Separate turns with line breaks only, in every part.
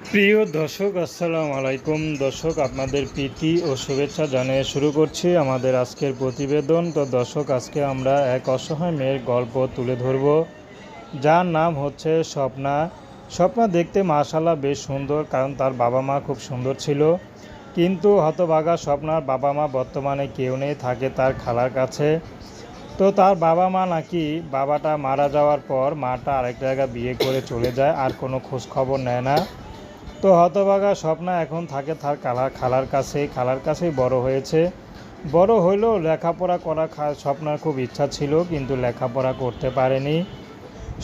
প্রিয় দর্শক, আসসালামু আলাইকুম। দর্শক, আপনাদের প্রীতি ও শুভেচ্ছা জানিয়ে শুরু করছি আমাদের আজকের প্রতিবেদন। তো দর্শক, আজকে আমরা এক অসহায় মেয়ের গল্প তুলে ধরব। যার নাম হচ্ছে স্বপ্না। স্বপ্না দেখতে মাশাল্লাহ বেশ সুন্দর, কারণ তার বাবা মা খুব সুন্দর ছিল। কিন্তু হতভাগা স্বপ্নার বাবা মা বর্তমানে কেউ নেই, থাকে তার খালার কাছে। তো তার বাবা মা নাকি বাবাটা মারা যাওয়ার পর মাটা আরেক জায়গায় বিয়ে করে চলে যায়, আর কোনো খোঁজ খবর নেয় না। তো হতভাগা স্বপ্না এখন থাকে তার খালা খালার কাছেই। খালার কাছেই বড় হয়েছে। বড় হইলেও লেখাপড়া করা স্বপ্নার খুব ইচ্ছা ছিল, কিন্তু লেখাপড়া করতে পারেনি।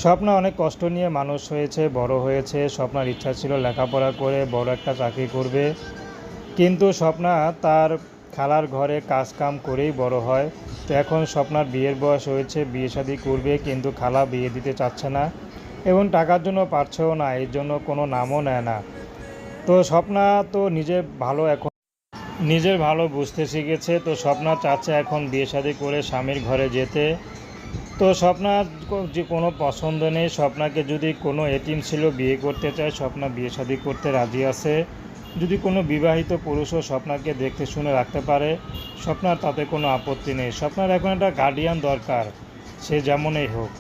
স্বপ্না অনেক কষ্ট নিয়ে মানুষ হয়েছে, বড় হয়েছে। স্বপ্নার ইচ্ছা ছিল লেখাপড়া করে বড় একটা চাকরি করবে। কিন্তু স্বপ্না তার খালার ঘরে কাজ কাম করেই বড় হয়। তো এখন স্বপ্নার বিয়ের বয়স হয়েছে, বিয়ে শাদী করবে, কিন্তু খালা বিয়ে দিতে চাচ্ছে না। এবং টাকার জন্য পারছেও না, এর জন্য কোনো নামও নেয় না। তো স্বপ্না তো নিজে ভালো এখন নিজের ভালো বুঝতে শিখেছে। তো স্বপ্না চাচ্ছে এখন বিয়ে শাদী করে স্বামীর ঘরে যেতে। তো স্বপ্নার যে কোনো পছন্দ নেই। স্বপ্নাকে যদি কোনো এটিম ছিল বিয়ে করতে চায়, স্বপ্না বিয়ে শাদী করতে রাজি আছে। যদি কোনো বিবাহিত পুরুষও স্বপ্নাকে দেখতে শুনে রাখতে পারে, স্বপ্নার তাতে কোনো আপত্তি নেই। স্বপ্নার এখন একটা গার্ডিয়ান দরকার, সে যেমনই হোক।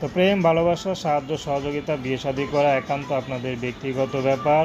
তো প্রেম, ভালোবাসা, সাহায্য, সহযোগিতা, বিয়ে শাদী করা একান্ত আপনাদের ব্যক্তিগত ব্যাপার।